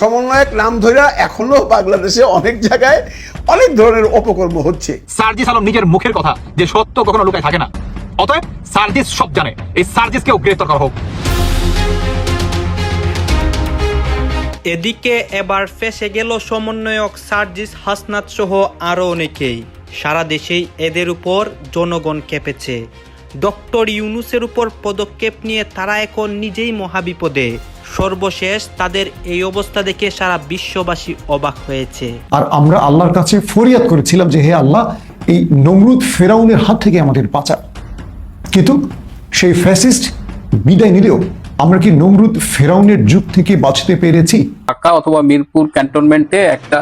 সমন্বয়ক নাম ধইরা এখনও বাংলাদেশে অনেক জায়গায় অনেক ধরনের অপকর্ম হচ্ছে। সার্জিস আলম নিজের মুখের কথা যে সত্য কখনো লুকায় থাকে না। অতএব সার্জিস সব জানে এই সার্জিসকেও গ্রেফতার করা হোক। এদিকে এবার ফেসে গেল সমন্বয়ক সার্জিস হাসনাত সহ আরও অনেকেই। সারা দেশেই এদের উপর জনগণ কেঁপেছে। ডক্টর ইউনুসের উপর পদক্ষেপ নিয়ে তারা এখন নিজেই মহাবিপদে। সর্বশেষ তাদের এই অবস্থা দেখে সারা বিশ্ববাসী অবাক হয়েছে। আর আমরা আল্লাহর কাছে ফরিয়াদ করেছিলাম যে হে আল্লাহ এই নমরুদ ফেরাউনের হাত থেকে আমাদের বাঁচা। কিন্তু সেই ফ্যাসিস্ট বিদায় নিলেও আমরা কি নমরুদ ফেরাউনের যুগ থেকে বাঁচতে পেরেছি? ঢাকা অথবা মিরপুর ক্যান্টনমেন্টে একটা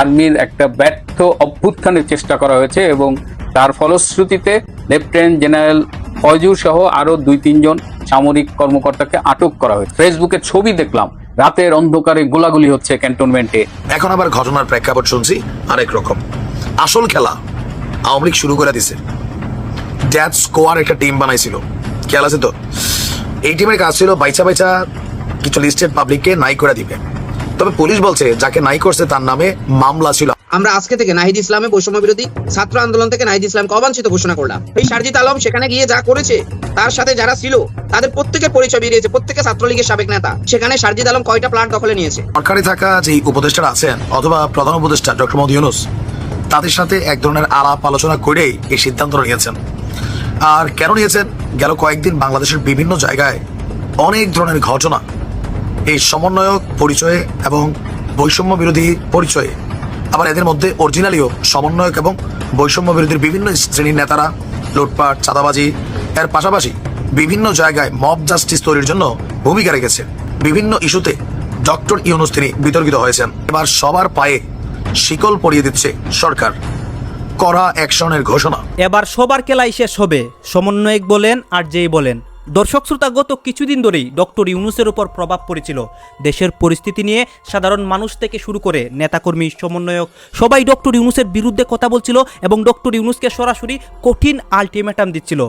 আর্মির একটা ব্যর্থ অভ্যুত্থানের চেষ্টা করা হয়েছে এবং তার ফলশ্রুতিতে লেফটেন্যান্ট জেনারেল ফয়জুর সহ আরও দুই তিনজন সামরিক কর্মকর্তাকে আটক করা হয়েছে। ফেসবুকে ছবি দেখলাম, রাতের অন্ধকারে গোলাগুলি হচ্ছে ক্যান্টনমেন্টে। এখন আবার ঘটনার প্রেক্ষাপট শুনছি, আরেক রকম। আসল খেলা আওয়ামী লীগ শুরু করে দিছে। ড্যাড স্কোয়ার একটা টিম বানাইছিল। খেয়াল আছে তো? এই টিমের কাজ ছিল বাইচা বাইচা কিছু লিস্টেড পাবলিককে নাই করে দিবে। তবে পুলিশ বলছে, যাকে নাই করছে তার নামে মামলা ছিল আমরা আজকে থেকে নাহিদ ইসলামে বৈষম্য বিরোধী ছাত্র আন্দোলন থেকে নাহিদ ইসলামকে অবাঞ্ছিত ঘোষণা করলাম। এই সারজিত আলম সেখানে গিয়ে যা করেছে, তার সাথে যারা ছিল, তাদের প্রত্যেকের পরিচয় বেরিয়েছে, প্রত্যেকে ছাত্রলীগের সাবেক নেতা। সেখানে সারজিদ আলম কয়টা প্লাট দখলে নিয়েছে? সরকারি থাকা যে উপদেষ্টারা আছেন, অথবা প্রধান উপদেষ্টা ডক্টর মোহাম্মদ ইউনুস, তাদের সাথে এক ধরনের আলাপ আলোচনা করেই এই সিদ্ধান্ত নিয়েছেন। আর কেন নিয়েছেন? গেল কয়েকদিন বাংলাদেশের বিভিন্ন জায়গায় অনেক ধরনের ঘটনা। এই সমন্বয়ক পরিচয়ে এবং বৈষম্য বিরোধী পরিচয়ে আবার এদের মধ্যে অরিজিনালিও সমন্বয়ক এবং বৈষম্য বিরোধীর বিভিন্ন শ্রেণির নেতারা, লুটপাট, চাঁদাবাজি, এর পাশাপাশি বিভিন্ন জায়গায় মব জাস্টিস তৈরির জন্য ভূমিকা রেখেছে। বিভিন্ন ইস্যুতে ডক্টর ইউনুস তিনি বিতর্কিত হয়েছেন। এবার সবার পায়ে শিকল পরিয়ে দিচ্ছে সরকার। কড়া অ্যাকশনের ঘোষণা। এবার সবার খেলাই শেষ হবে। সমন্বয়ক বলেন আর যেই বলেন। দর্শক শ্রোতা, গত কিছুদিন ধরেই ডক্টর ইউনুসের উপর প্রভাব পড়েছিল। দেশের পরিস্থিতি নিয়ে সাধারণ মানুষ থেকে শুরু করে নেতাকর্মী, সমন্বয়ক সবাই ডক্টর ইউনুসের বিরুদ্ধে কথা বলছিল এবং ডক্টর ইউনুসকে সরাসরি কঠিন আলটিমেটাম দিচ্ছিল।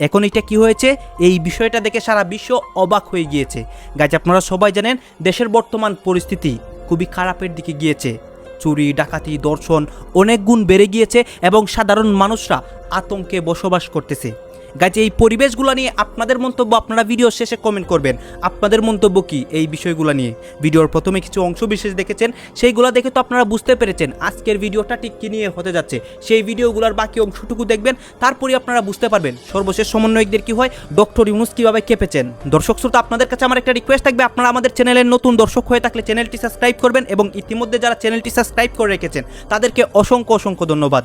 এখন এটা কি হয়েছে? এই বিষয়টা দেখে সারা বিশ্ব অবাক হয়ে গিয়েছে। গাছ আপনারা সবাই জানেন দেশের বর্তমান পরিস্থিতি খুবই খারাপের দিকে গিয়েছে। চুরি, ডাকাতি, দর্শন অনেক গুণ বেড়ে গিয়েছে এবং সাধারণ মানুষরা আতঙ্কে বসবাস করতেছে। গাছে এই পরিবেশগুলো নিয়ে আপনাদের মন্তব্য আপনারা ভিডিও শেষে কমেন্ট করবেন। আপনাদের মন্তব্য কি এই বিষয়গুলো নিয়ে? ভিডিওর প্রথমে কিছু অংশ বিশেষ দেখেছেন, সেইগুলো দেখে তো আপনারা বুঝতে পেরেছেন আজকের ভিডিওটা ঠিক কী নিয়ে হতে যাচ্ছে। সেই ভিডিওগুলোর বাকি অংশটুকু দেখবেন তারপরে আপনারা বুঝতে পারবেন সর্বশেষ সমন্বয়কদের কি হয়, ডক্টর ইউনুস কীভাবে কেঁপেছেন। দর্শক শ্রোতা, আপনাদের কাছে আমার একটা রিকোয়েস্ট থাকবে, আপনারা আমাদের চ্যানেলের নতুন দর্শক হয়ে থাকলে চ্যানেলটি সাবস্ক্রাইব করবেন এবং ইতিমধ্যে যারা চ্যানেলটি সাবস্ক্রাইব করে রেখেছেন, তাদেরকে অসংখ্য অসংখ্য ধন্যবাদ।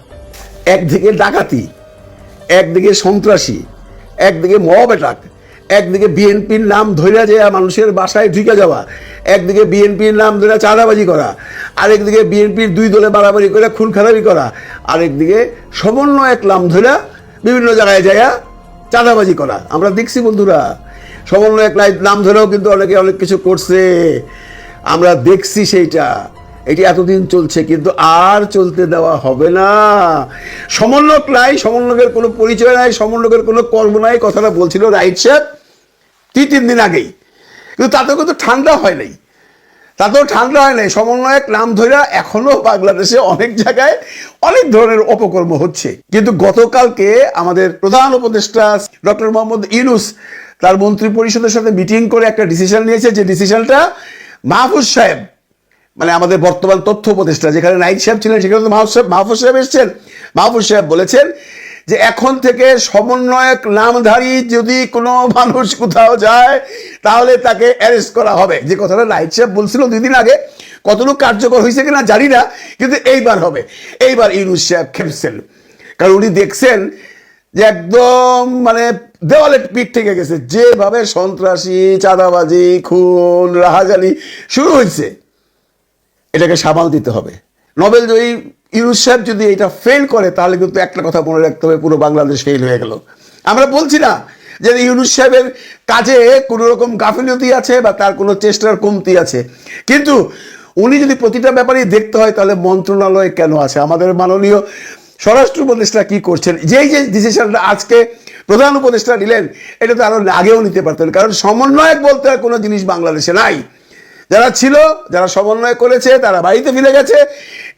একদিকে ডাকাতি। একদিকে সন্ত্রাসী, একদিকে মব অ্যাটাক, একদিকে বিএনপির নাম ধইরা যে মানুষের বাসায় ঢুকে যাওয়া, একদিকে বিএনপির নাম ধরে চাঁদাবাজি করা, আরেকদিকে বিএনপির দুই দলে বাড়াবাড়ি করে খুন খারাপি করা, আরেকদিকে সমন্বয় এক নাম ধরে বিভিন্ন জায়গায় যাইয়া চাঁদাবাজি করা। আমরা দেখছি বন্ধুরা সমন্বয়ক লাই- নাম ধরেও কিন্তু অনেকে অনেক কিছু করছে। আমরা দেখছি সেইটা। এটি এতদিন চলছে, কিন্তু আর চলতে দেওয়া হবে না। সমন্বয়ক নাই, সমন্বয়কের কোনো পরিচয় নাই, সমন্বয়কের কোনো কর্ম নাই, কথাটা বলছিল রাইট সাহেব দুই তিন দিন আগেই। কিন্তু তাতেও কিন্তু ঠান্ডা হয় নাই। তাতেও ঠান্ডা হয় নাই। সমন্বয়ক নাম ধরে এখনও বাংলাদেশে অনেক জায়গায় অনেক ধরনের অপকর্ম হচ্ছে। কিন্তু গতকালকে আমাদের প্রধান উপদেষ্টা ডক্টর মোহাম্মদ ইউনুস তার মন্ত্রী পরিষদের সাথে মিটিং করে একটা ডিসিশন নিয়েছে, যে ডিসিশনটা মাহফুজ সাহেব মানে আমাদের বর্তমান তথ্য উপদেষ্টা, যেখানে নাইট সাহেব ছিলেন, সেখানে তো মাহফুজ সাহেব মাহফুজ সাহেব এসছেন। মাহফুজ সাহেব বলেছেন যে এখন থেকে সমন্বয়ক নামধারী যদি কোনো মানুষ কোথাও যায়, তাহলে তাকে অ্যারেস্ট করা হবে। যে কথাটা নাইট সাহেব বলছিল দুই দিন আগে, কতটুকু কার্যকর হয়েছে কিনা জানি না, কিন্তু এইবার হবে। এইবার ইউনুস সাহেব খেপছেন। কারণ উনি দেখছেন যে একদম মানে দেওয়ালে পিঠ থেকে গেছে। যেভাবে সন্ত্রাসী, চাঁদাবাজি, খুন রাহাজানি শুরু হয়েছে। এটাকে সামাল দিতে হবে। নোবেল জয়ী ইউনুস সাহেব যদি এটা ফেল করে, তাহলে কিন্তু একটা কথা মনে রাখতে হবে, পুরো বাংলাদেশ ফেল হয়ে গেল। আমরা বলছি না যে ইউনুস সাহেবের কাজে কোনো রকম গাফিলতি আছে বা তার কোনো চেষ্টার কমতি আছে। কিন্তু উনি যদি প্রতিটা ব্যাপারেই দেখতে হয়, তাহলে মন্ত্রণালয় কেন আছে? আমাদের মাননীয় স্বরাষ্ট্র উপদেষ্টা কি করছেন? যেই যে ডিসিশনটা আজকে প্রধান উপদেষ্টা নিলেন, এটা তো আরও আগেও নিতে পারতেন। কারণ সমন্বয়ক বলতে আর কোনো জিনিস বাংলাদেশে নাই। যারা ছিল, যারা সমন্বয় করেছে, তারা বাড়িতে ফিরে গেছে।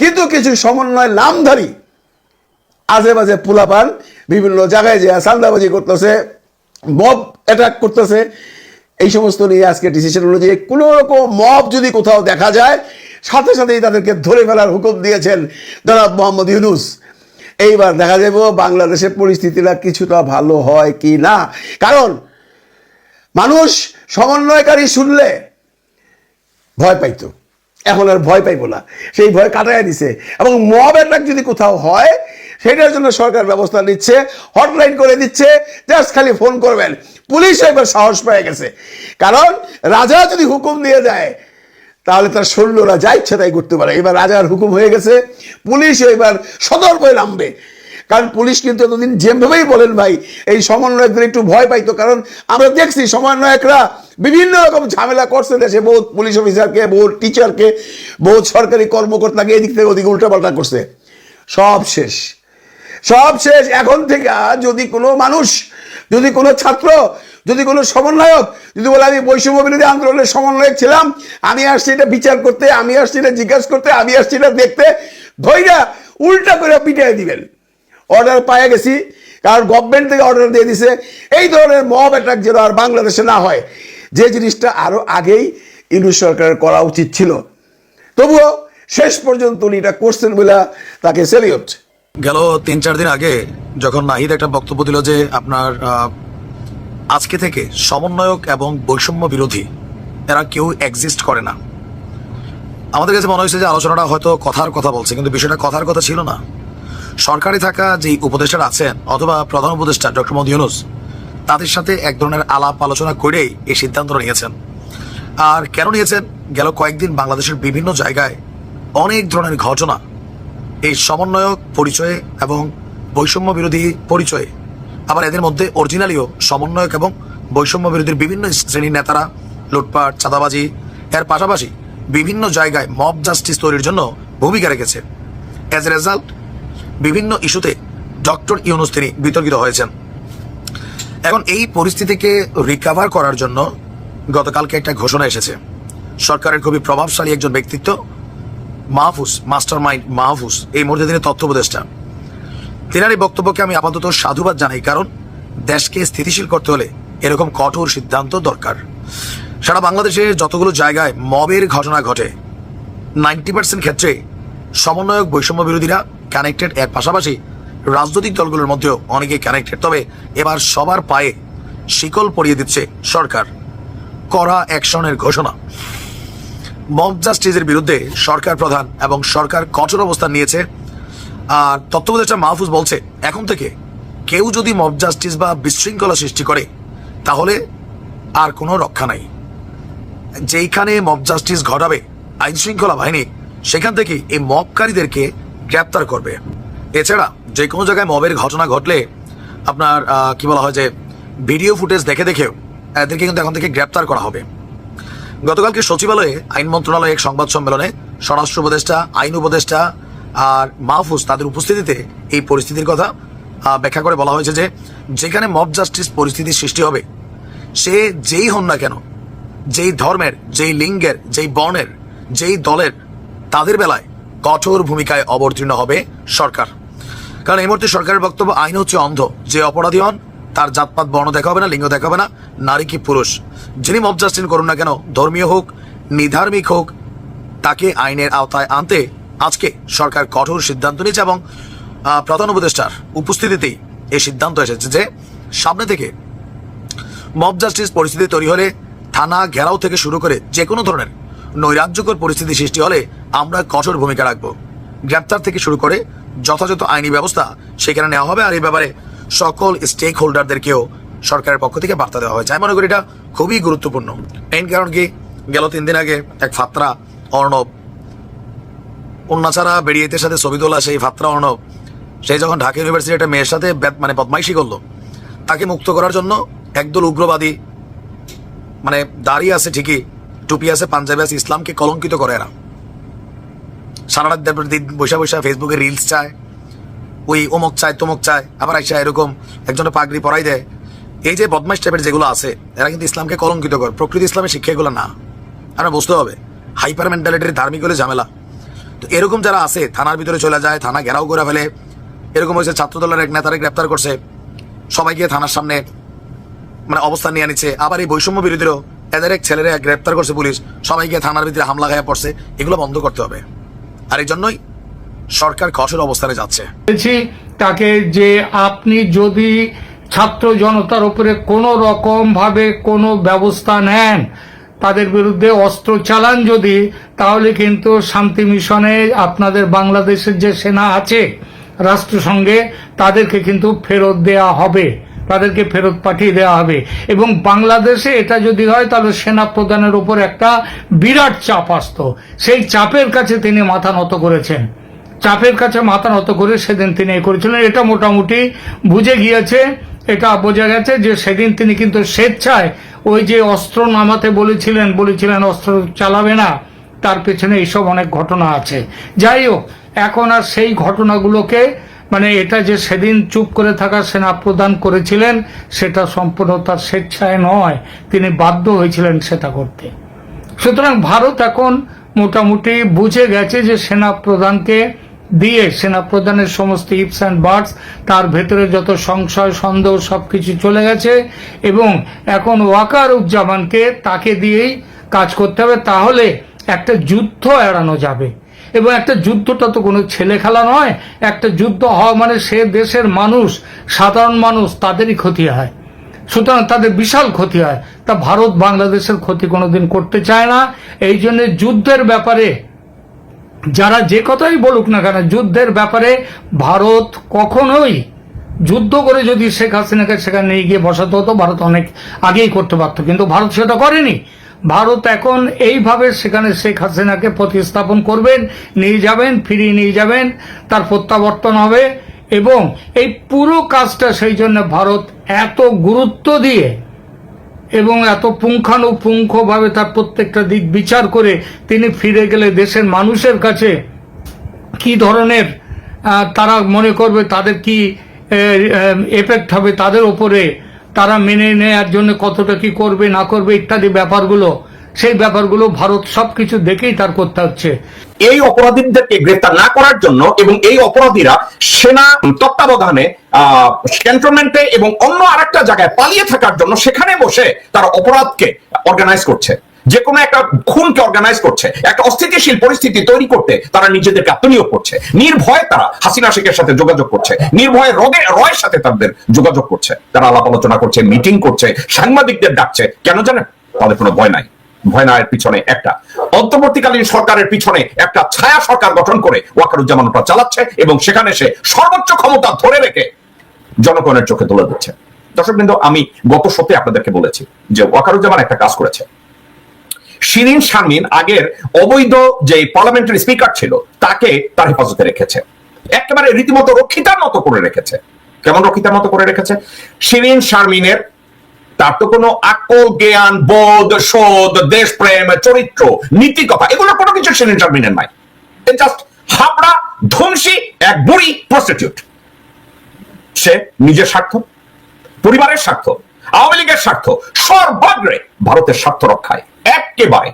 কিন্তু কিছু সমন্বয় নামধারী আজে বাজে পোলাপান বিভিন্ন জায়গায় যে সান্দাবাজি করতেছে মব অ্যাটাক করতেছে, এই সমস্ত নিয়ে আজকে ডিসিশন অনুযায়ী কোনো রকম মব যদি কোথাও দেখা যায়, সাথে সাথেই তাদেরকে ধরে ফেলার হুকুম দিয়েছেন জনাব মোহাম্মদ ইউনুস। এইবার দেখা যাব বাংলাদেশের পরিস্থিতিটা কিছুটা ভালো হয় কি না। কারণ মানুষ সমন্বয়কারী শুনলে ভয় পাইতো। এখন আর ভয় পাইবো না। সেই ভয় কাটায় দিছে। এবং মব অ্যাটাক যদি কোথাও হয় সেটার জন্য সরকার ব্যবস্থা নিচ্ছে হটলাইন করে দিচ্ছে জাস্ট খালি ফোন করবেন। পুলিশ এবার সাহস পেয়ে গেছে। কারণ রাজা যদি হুকুম দিয়ে যায় তাহলে তার সৈন্যরা যা ইচ্ছা তাই করতে পারে। এবার রাজার হুকুম হয়ে গেছে। পুলিশ এবার সতর্ক হয়ে নামবে। কারণ পুলিশ কিন্তু এতদিন যেভাবেই বলেন ভাই, এই সমন্বয়কদের একটু ভয় পাইতো। কারণ আমরা দেখছি সমন্বয়করা বিভিন্ন রকম ঝামেলা করছে দেশে বহুত পুলিশ অফিসারকে বহুত টিচারকে বহুত সরকারি কর্মকর্তাকে, এদিক থেকে ওদিকে উল্টাপাল্টা করছে। সব শেষ। সব শেষ। এখন থেকে যদি কোনো মানুষ, যদি কোনো ছাত্র, যদি কোনো সমন্বয়ক, যদি বলে, আমি বৈষম্য বিরোধী আন্দোলনের সমন্বয়ক ছিলাম, আমি আসছি এটা বিচার করতে, আমি আসছি এটা জিজ্ঞাসা করতে, আমি আসছি এটা দেখতে ধৈরা উল্টা করে পিটিয়ে দিবেন। অর্ডার পায়ে গেছি, কারণ গভর্নমেন্ট থেকে অর্ডার দিয়ে দিছে। এই ধরনের মব অ্যাটাক যেন আর বাংলাদেশে না হয়, যে জিনিসটা আরও আগেই ইউনুস সরকারের করা উচিত ছিল। তবুও শেষ পর্যন্ত উনি এটা করছেন বলে তাকে সেলিউট গেল তিন চার দিন আগে যখন নাহিদ একটা বক্তব্য দিল যে আপনার আজকে থেকে সমন্বয়ক এবং বৈষম্য বিরোধী, এরা কেউ এক্সিস্ট করে না। আমাদের কাছে মনে হয়েছে যে আলোচনাটা হয়তো কথার কথা বলছে, কিন্তু বিষয়টা কথার কথা ছিল না। সরকারি থাকা যে উপদেষ্টারা আছেন অথবা প্রধান উপদেষ্টা ডক্টর মোহাম্মদ ইউনুস, তাদের সাথে এক ধরনের আলাপ আলোচনা করেই এই সিদ্ধান্ত নিয়েছেন। আর কেন নিয়েছেন? গেল কয়েকদিন বাংলাদেশের বিভিন্ন জায়গায় অনেক ধরনের ঘটনা। এই সমন্বয়ক পরিচয়ে এবং বৈষম্য বিরোধী পরিচয়ে, আবার এদের মধ্যে অরিজিনালিও সমন্বয়ক এবং বৈষম্য বিরোধীর বিভিন্ন শ্রেণির নেতারা, লুটপাট, চাঁদাবাজি, এর পাশাপাশি বিভিন্ন জায়গায় মব জাস্টিস তৈরির জন্য ভূমিকা রেখেছে। অ্যাজ এ রেজাল্ট বিভিন্ন ইস্যুতে ডক্টর ইউনুস তিনি বিতর্কিত হয়েছেন। এখন এই পরিস্থিতিকে রিকাভার করার জন্য গতকালকে একটা ঘোষণা এসেছে। সরকারের খুবই প্রভাবশালী একজন ব্যক্তিত্ব, মাহফুজ মাস্টার মাইন্ড মাহফুজ, এই মুহূর্তে তিনি তথ্য উপদেষ্টা। তেনার এই বক্তব্যকে আমি আপাতত সাধুবাদ জানাই, কারণ দেশকে স্থিতিশীল করতে হলে এরকম কঠোর সিদ্ধান্ত দরকার। সারা বাংলাদেশে যতগুলো জায়গায় মবের ঘটনা ঘটে নাইনটি পার্সেন্ট ক্ষেত্রে সমন্বয়ক বৈষম্য বিরোধীরা কানেক্টেড এর পাশাপাশি রাজনৈতিক দলগুলোর মধ্যেও অনেকে কানেক্টেড তবে এবার সবার পায়ে শিকল পরিয়ে দিচ্ছে সরকার। কড়া অ্যাকশনের ঘোষণা। মব জাস্টিসের বিরুদ্ধে সরকার প্রধান এবং সরকার কঠোর অবস্থান নিয়েছে। আর তত্ত্বাবধায়ক মাহফুজ বলছে, এখন থেকে কেউ যদি মব জাস্টিস বা বিশৃঙ্খলা সৃষ্টি করে, তাহলে আর কোনো রক্ষা নাই। যেইখানে মব জাস্টিস ঘটাবে আইনশৃঙ্খলা বাহিনী, সেখান থেকে এই মবকারীদেরকে গ্রেপ্তার করবে। এছাড়া যে কোনো জায়গায় মবের ঘটনা ঘটলে আপনার কি বলা হয় যে, ভিডিও ফুটেজ দেখে দেখেও এদেরকে কিন্তু এখন থেকে গ্রেপ্তার করা হবে। গতকালকে সচিবালয়ে আইন মন্ত্রণালয়ে এক সংবাদ সম্মেলনে স্বরাষ্ট্র উপদেষ্টা, আইন উপদেষ্টা আর মাহফুজ তাদের উপস্থিতিতে এই পরিস্থিতির কথা ব্যাখ্যা করে বলা হয়েছে যে, যেখানে মব জাস্টিস পরিস্থিতির সৃষ্টি হবে, সে যেই হন না কেন, যেই ধর্মের, যেই লিঙ্গের, যেই বর্ণের, যেই দলের, তাদের বেলায় কঠোর ভূমিকায় অবতীর্ণ হবে সরকার। কারণ এই মুহূর্তে সরকারের বক্তব্য, আইন হচ্ছে অন্ধ। যে অপরাধী হন, তার জাতপাত বর্ণ দেখা হবে না, লিঙ্গ দেখা হবে না, নারী কি পুরুষ। যিনি মব জাস্টিস করুন না কেন, ধর্মীয় হোক, নিধার্মিক হোক, তাকে আইনের আওতায় আনতে আজকে সরকার কঠোর সিদ্ধান্ত নিয়েছে এবং প্রধান উপদেষ্টার উপস্থিতিতেই এই সিদ্ধান্ত এসেছে যে সামনে থেকে মব জাস্টিস পরিস্থিতি তৈরি হলে থানা ঘেরাও থেকে শুরু করে যে কোনো ধরনের নৈরাজ্যকর পরিস্থিতি সৃষ্টি হলে আমরা কঠোর ভূমিকা রাখব। গ্রেপ্তার থেকে শুরু করে যথাযথ আইনি ব্যবস্থা সেখানে নেওয়া হবে, আর এই ব্যাপারে সকল স্টেক হোল্ডারদেরকেও সরকারের পক্ষ থেকে বার্তা দেওয়া হয়েছে। আমি মনে করি এটা খুবই গুরুত্বপূর্ণ। এই কারণ কি? গেল তিন দিন আগে এক ফাত্রা অর্ণব, অন্যাছাড়া বেরিয়েতের সাথে ছবি তোলা সেই ফাত্রা অর্ণব, সে যখন ঢাকা ইউনিভার্সিটি একটা মেয়ের সাথে মানে বদমাইশি করল, তাকে মুক্ত করার জন্য একদল উগ্রবাদী মানে দাঁড়িয়ে আছে ঠিকই, টুপি আছে, পাঞ্জাবি আছে, ইসলামকে কলঙ্কিত করে এরা। সারা রাত দিন বৈশা বৈশা ফেসবুকে রিলস চায়, ওই অমুক চায়, তমুক চায়, আবার আইসা এরকম একজনের পাগড়ি পরাই দেয়। এই যে বদমাইশ টাইপের যেগুলো আছে, এরা কিন্তু ইসলামকে কলঙ্কিত কর। প্রকৃতি ইসলামের শিক্ষা এগুলো না আমরা বুঝতে হবে। হাইপার মেন্টালিটির ধার্মিক হলে ঝামেলা। তো এরকম যারা আছে, থানার ভিতরে চলে যায়, থানা ঘেরাও করে ফেলে, এরকম হয়েছে ছাত্রদলের এক নেতারে গ্রেপ্তার করছে, সবাই গিয়ে থানার সামনে মানে অবস্থান নিয়ে নিচ্ছে। আবার এই বৈষম্য বিরোধীরও এদের এক ছেলেরা গ্রেপ্তার করছে পুলিশ, সবাই গিয়ে থানার ভিতরে হামলা খাইয়া পড়ছে, এগুলো বন্ধ করতে হবে। আর এই জন্যই সরকার কঠোর অবস্থানে যাচ্ছে। তাকে যে আপনি যদি ছাত্র জনতার উপরে কোনো রকম ভাবে কোনো ব্যবস্থা নেন, তাদের বিরুদ্ধে অস্ত্র চালান যদি, তাহলে কিন্তু শান্তি মিশনে আপনাদের বাংলাদেশের যে সেনা আছে রাষ্ট্রসংঘে, তাদেরকে কিন্তু ফেরত দেয়া হবে। তাদেরকে ফেরত পাঠিয়ে দেওয়া হবে। এবং বাংলাদেশে এটা যদি হয়, তাহলে সেনা প্রধানের উপর একটা বিরাট চাপ আসতো। সেই চাপের কাছে তিনি মাথা নত করেছেন। চাপের কাছে মাথা নত করে সেদিন তিনি এ করেছিলেন। এটা মোটামুটি বুঝে গিয়েছে, এটা বোঝা গেছে যে সেদিন তিনি কিন্তু স্বেচ্ছায় ওই যে অস্ত্র নামাতে বলেছিলেন বলেছিলেন অস্ত্র চালাবে না, তার পেছনে এইসব অনেক ঘটনা আছে। যাই হোক, এখন আর সেই ঘটনাগুলোকে মানে এটা যে সেদিন চুপ করে থাকা সেনা প্রদান করেছিলেন, সেটা সম্পূর্ণ তার স্বেচ্ছায় নয়। তিনি বাধ্য হয়েছিলেন সেটা করতে। সুতরাং ভারত এখন মোটামুটি বুঝে গেছে যে সেনা প্রধানকে দিয়ে, সেনা প্রধানের সমস্ত ইপস অ্যান্ড বার্ডস তার ভেতরে যত সংশয়, সন্দেহ সবকিছু চলে গেছে এবং এখন ওয়াকার উজ্জামানকে তাকে দিয়েই কাজ করতে হবে। তাহলে একটা যুদ্ধ এড়ানো যাবে। এবং একটা যুদ্ধটা তো কোনো ছেলে খেলা নয়, একটা যুদ্ধ হওয়া মানে সে দেশের মানুষ, সাধারণ মানুষ, তাদেরই ক্ষতি হয়। সুতরাং তাদের বিশাল ক্ষতি হয়। তা ভারত বাংলাদেশের ক্ষতি কোনোদিন করতে চায় না। এই জন্য যুদ্ধের ব্যাপারে যারা যে কথাই বলুক না কেন, যুদ্ধের ব্যাপারে ভারত কখনোই যুদ্ধ করে যদি শেখ হাসিনাকে সেখানে নিয়ে গিয়ে বসাতে হতো, ভারত অনেক আগেই করতে পারতো। কিন্তু ভারত সেটা করেনি। ভারত এখন এইভাবে সেখানে শেখ হাসিনাকে প্রতিস্থাপন করবেন, নিয়ে যাবেন, ফিরিয়ে নিয়ে যাবেন, তার প্রত্যাবর্তন হবে এবং এই পুরো কাজটা সেই জন্য ভারত এত গুরুত্ব দিয়ে এবং এত পুঙ্খানুপুঙ্খভাবে তার প্রত্যেকটা দিক বিচার করে তিনি ফিরে গেলে দেশের মানুষের কাছে কি ধরনের তারা মনে করবে তাদের কি এফেক্ট হবে তাদের ওপরে তারা মেনে নেয়ার জন্য কতটা কি করবে, না করবে ইত্যাদি ব্যাপারগুলো, সেই ব্যাপারগুলো ভারত সবকিছু দেখেই তার করতে হচ্ছে। এই অপরাধীদেরকে গ্রেফতার না করার জন্য এবং এই অপরাধীরা সেনা তত্ত্বাবধানে ক্যান্টনমেন্টে এবং অন্য আরেকটা জায়গায় পালিয়ে থাকার জন্য সেখানে বসে তারা অপরাধকে অর্গানাইজ করছে। যে কোনো একটা খুনকে অর্গানাইজ করছে, একটা অস্থিতিশীল পরিস্থিতি তৈরি করতে তারা নিজেদেরকে আত্মনিয়োগ করছে। নির্ভয়ে তারা হাসিনা শেখের সাথে যোগাযোগ করছে। নির্ভয়ে রগে রয়ের সাথে তাদের যোগাযোগ করছে। তারা আলাপ আলোচনা করছে মিটিং করছে, সাংবাদিকদের ডাকছে। কেন জানেন? তাদের কোনো ভয় নাই। ভয় পিছনে একটা। অন্তর্বর্তীকালীন সরকারের পিছনে একটা ছায়া সরকার গঠন করে ওয়াকারুজ্জামান ওটা চালাচ্ছে এবং সেখানে সে সর্বোচ্চ ক্ষমতা ধরে রেখে জনগণের চোখে তুলে দিচ্ছে। দর্শক আমি গত সত্যি আপনাদেরকে বলেছি যে ওয়াকারুজ্জামান একটা কাজ করেছে। শিরিন শারমিন আগের অবৈধ যে পার্লামেন্টারি স্পিকার ছিল, তাকে তার হেফাজতে রেখেছে। একেবারে রীতিমতো রক্ষিতার মতো করে রেখেছে। কেমন রক্ষিতার মতো করে রেখেছে? শিরিন শারমিনের তার তো কোনো আকল, জ্ঞান, বোধ, শোধ, দেশপ্রেম, চরিত্র, নীতি, কথা, এগুলো কোনো কিছু শিরিন শারমিনের নাই। জাস্ট হাবড়া ধ্বংসী এক বুড়ি প্রস্টিটিউট সে নিজের স্বার্থ, পরিবারের স্বার্থ, আওয়ামী লীগের স্বার্থ, সর্বাগ্রে ভারতের স্বার্থ রক্ষায়। একেবারে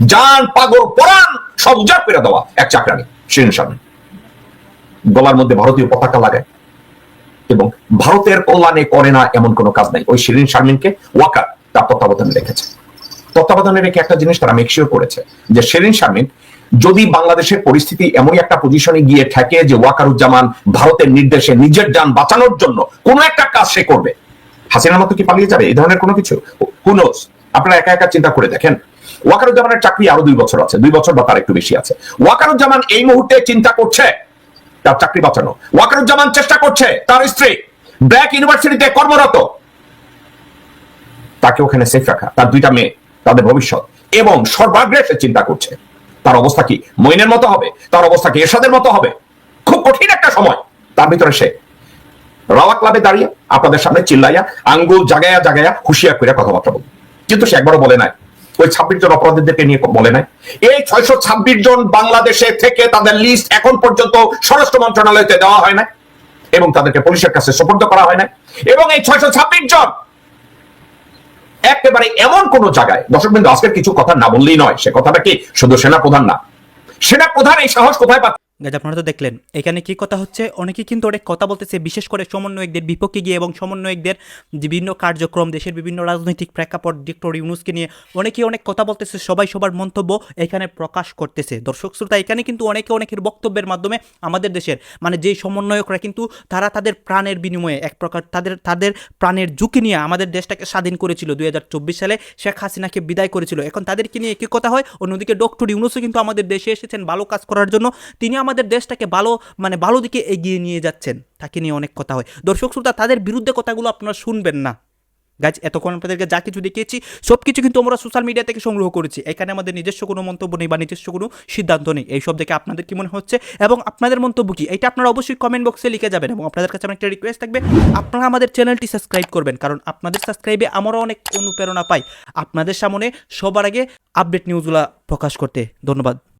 জান, পাগল, পরাণ সব উজাড় করে দেওয়া এক চাকরানি শারমিন গলার মধ্যে ভারতীয় পতাকা লাগায় এবং ভারতের কল্যাণে করে না এমন কোনো কাজ নাই। ওই শিরিন শারমিনকে ওয়াকার, তার তত্ত্বাবধানে রেখেছে। তত্ত্বাবধানে রেখে একটা জিনিস তারা মেকশিওর করেছে, যে শিরিন শারমিন যদি বাংলাদেশের পরিস্থিতি এমনই একটা পজিশনে গিয়ে ঠেকে যে ওয়াকারুজ্জামান ভারতের নির্দেশে নিজের যান বাঁচানোর জন্য কোনো একটা কাজ সে করবে, হাসিনার মতো কি পালিয়ে যাবে? এই ধরনের কোনো কিছু? হুনোস আপনারা একা একা চিন্তা করে দেখেন। ওয়াকারুজ্জামানের চাকরি আরও দুই বছর আছে, দুই বছর বা তার একটু বেশি আছে। ওয়াকারুজ্জামান এই মুহূর্তে চিন্তা করছে, তার চাকরি বাঁচানো। ওয়াকারুজ্জামান চেষ্টা করছে, তার স্ত্রী ব্র্যাক ইউনিভার্সিটিতে কর্মরত। তাকে ওখানে সেফ রাখা, তার দুইটা মেয়ে, তাদের ভবিষ্যৎ। এবং সর্বাগ্রে সে চিন্তা করছে, তার অবস্থা কি? মইনের মতো হবে? তার অবস্থা কি এরশাদের মতো হবে? খুব কঠিন একটা সময়। তার ভিতরে সে রাওয়া ক্লাবে দাঁড়িয়ে আপনাদের সামনে চিল্লাইয়া, আঙ্গুল জাগায়া জাগায়া হুঁশিয়ার করে কথাবার্তা বলবে। কিন্তু সে একবারও বলে নাই। ওই ছাব্বিশ জন অপরাধীদেরকে নিয়ে বলে নাই। এই ছয়শো ছাব্বিশ জন বাংলাদেশে থেকে তাদের লিস্ট এখন পর্যন্ত স্বরাষ্ট্র মন্ত্রণালয়তে দেওয়া হয় না এবং তাদেরকে পুলিশের কাছে সোপর্দ করা হয় না এবং এই ছয়শো ছাব্বিশ জন একেবারে এমন কোন জায়গায় দর্শক বিন্দু আজকের কিছু কথা না বললেই নয়, সে কথাটা কি শুধু সেনা প্রধান না? সেনা প্রধান এই সাহস কোথায় পাচ্ছে? গাছ আপনারা তো দেখলেন। এখানে কি কথা হচ্ছে? অনেকে কিন্তু অনেক কথা বলতেছে, বিশেষ করে সমন্বয়কদের বিপক্ষে গিয়ে এবং সমন্বয়কদের বিভিন্ন কার্যক্রম, দেশের বিভিন্ন রাজনৈতিক প্রেক্ষাপট, ডক্টর ইউনুসকে নিয়ে অনেকে অনেক কথা বলতেছে, সবাই সবার মন্তব্য এখানে প্রকাশ করতেছে। দর্শক শ্রোতা, এখানে কিন্তু অনেকে অনেকের বক্তব্যের মাধ্যমে আমাদের দেশের মানে যেই সমন্বয়করা কিন্তু তারা তাদের প্রাণের বিনিময়ে এক প্রকার তাদের তাদের প্রাণের ঝুঁকি নিয়ে আমাদের দেশটাকে স্বাধীন করেছিল দুই হাজার চব্বিশ সালে। শেখ হাসিনাকে বিদায় করেছিল। এখন তাদেরকে নিয়ে একই কথা হয়। অন্যদিকে ডক্টর ইউনুসও কিন্তু আমাদের দেশে এসেছেন ভালো কাজ করার জন্য। তিনি আমাদের দেশটাকে ভালো মানে ভালো দিকে এগিয়ে নিয়ে যাচ্ছেন। তাকে নিয়ে অনেক কথা হয়। দর্শক শ্রোতা, তাদের বিরুদ্ধে কথাগুলো আপনারা শুনবেন না। গাছ এতক্ষণ আপনাদেরকে যা কিছু দেখিয়েছি সব কিছু কিন্তু আমরা সোশ্যাল মিডিয়া থেকে সংগ্রহ করেছি। এখানে আমাদের নিজস্ব কোনো মন্তব্য নেই বা নিজস্ব কোনো সিদ্ধান্ত নেই। এইসব দেখে আপনাদের কি মনে হচ্ছে? এবং আপনাদের মন্তব্য কি? এটা আপনারা অবশ্যই কমেন্ট বক্সে লিখে যাবেন এবং আপনাদের কাছে আমার একটা রিকোয়েস্ট থাকবে, আপনারা আমাদের চ্যানেলটি সাবস্ক্রাইব করবেন। কারণ আপনাদের সাবস্ক্রাইবে আমারও অনেক অনুপ্রেরণা পাই। আপনাদের সামনে সবার আগে আপডেট নিউজগুলো প্রকাশ করতে। ধন্যবাদ।